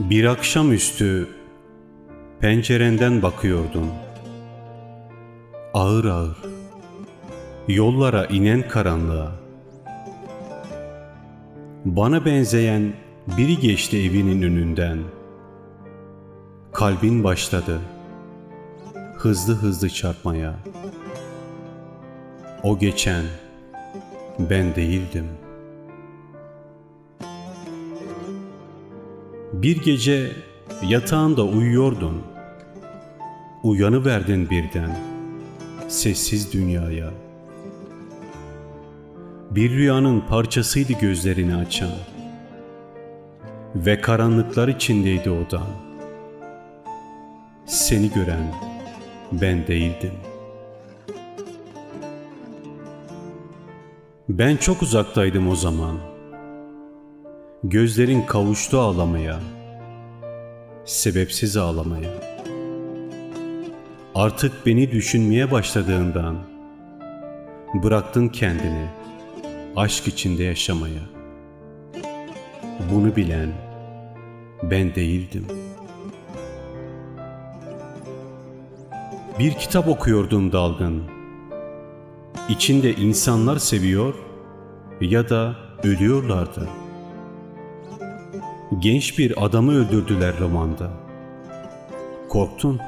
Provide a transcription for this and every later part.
Bir akşamüstü pencerenden bakıyordun. Ağır ağır yollara inen karanlığa. Bana benzeyen biri geçti evinin önünden. Kalbin başladı hızlı hızlı çarpmaya. O geçen ben değildim. Bir gece yatağında uyuyordun. Uyanıverdin birden sessiz dünyaya. Bir rüyanın parçasıydı gözlerini açan ve karanlıklar içindeydi odan. Seni gören ben değildim. Ben çok uzaktaydım o zaman. Gözlerin kavuştu ağlamaya. Sebepsiz ağlamaya. Artık beni düşünmeye başladığından bıraktın kendini aşk içinde yaşamaya. Bunu bilen ben değildim. Bir kitap okuyordum dalgın. İçinde insanlar seviyor ya da ölüyorlardı. Genç bir adamı öldürdüler romanda. Korktun.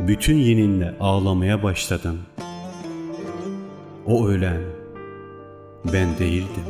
Bütün yeninle ağlamaya başladın. O ölen ben değildim.